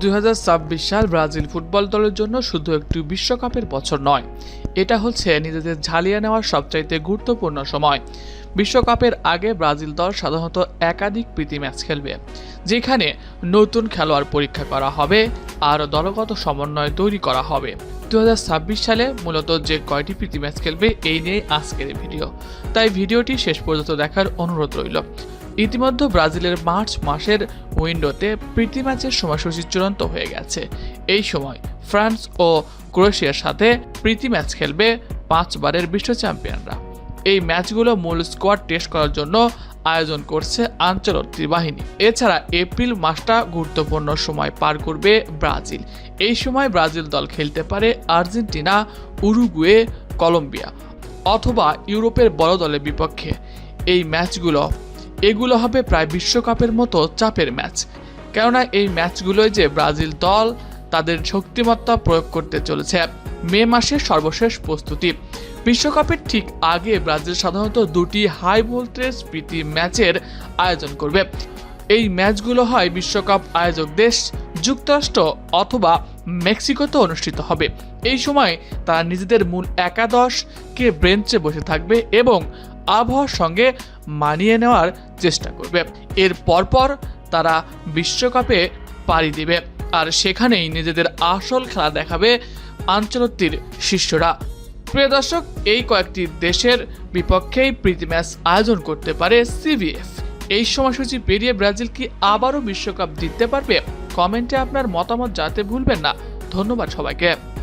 দুই হাজার ছাব্বিশ সাল ব্রাজিল ফুটবল দলের জন্য শুধু একটি বিশ্বকাপের বছর নয়। এটা হচ্ছে নিজেদের ঝালিয়ে নেওয়ার সবচাইতে গুরুত্বপূর্ণ সময়। বিশ্বকাপের আগে ব্রাজিল দল সাধারণত একাধিক প্রীতি ম্যাচ খেলবে, যেখানে নতুন খেলোয়াড় পরীক্ষা করা হবে আর দলগত সমন্বয় তৈরি করা হবে। দুই হাজার ছাব্বিশ সালে মূলত যে কয়টি প্রীতি ম্যাচ খেলবে, এই নিয়ে আজকের ভিডিও। তাই ভিডিওটি শেষ পর্যন্ত দেখার অনুরোধ রইল। ইতিমধ্যে ব্রাজিলের মার্চ মাসের উইন্ডোতে প্রীতি ম্যাচের সময়সূচি চূড়ান্ত হয়ে গেছে। এই সময় ফ্রান্স ও ক্রোয়েশিয়ার সাথে প্রীতি ম্যাচ খেলবে পাঁচবারের বিশ্ব চ্যাম্পিয়নরা। এই ম্যাচগুলো মূল স্কোয়াড টেস্ট করার জন্য আয়োজন করছে আঞ্চলত্রী বাহিনী। এছাড়া এপ্রিল মাসটা গুরুত্বপূর্ণ সময় পার করবে ব্রাজিল। এই সময় ব্রাজিল দল খেলতে পারে আর্জেন্টিনা, উরুগুয়ে, কলম্বিয়া অথবা ইউরোপের বড় দলের বিপক্ষে। এই ম্যাচগুলো এগুলো হবে প্রায় বিশ্বকাপের মতো চাপের ম্যাচ। কেননা এই ম্যাচগুলোয় যে ব্রাজিল দল, তাদের শক্তিমত্তা প্রয়োগ করতে চলেছে। মে মাসের সর্বশেষ প্রস্তুতি। বিশ্বকাপের ঠিক আগে ব্রাজিল সাধারণত দুটি হাই ভোল্টেজ প্রীতি ম্যাচের আয়োজন করবে। এই ম্যাচগুলো হয় বিশ্বকাপ আয়োজক দেশ, যুক্তরাষ্ট্র অথবা মেক্সিকোতে অনুষ্ঠিত হবে। এই সময় তারা নিজেদের মূল একাদশকে ব্রেঞ্চে বসে থাকবে এবং আবহাওয়ার সঙ্গে মানিয়ে নেওয়ার চেষ্টা করবে। এর পরপর তারা বিশ্বকাপে পাড়ি দিবে আর সেখানেই নিজেদের আসল খেলা দেখাবে আঞ্চলত্তির শিষ্যরা। প্রিয় দর্শক, এই কয়েকটি দেশের বিপক্ষেই প্রীতি ম্যাচ আয়োজন করতে পারে সিবিএফ। এই সময়সূচি পেরিয়ে ব্রাজিল কি আবারও বিশ্বকাপ জিততে পারবে? কমেন্টে আপনার মতামত জানাতে ভুলবেন না। ধন্যবাদ সবাইকে।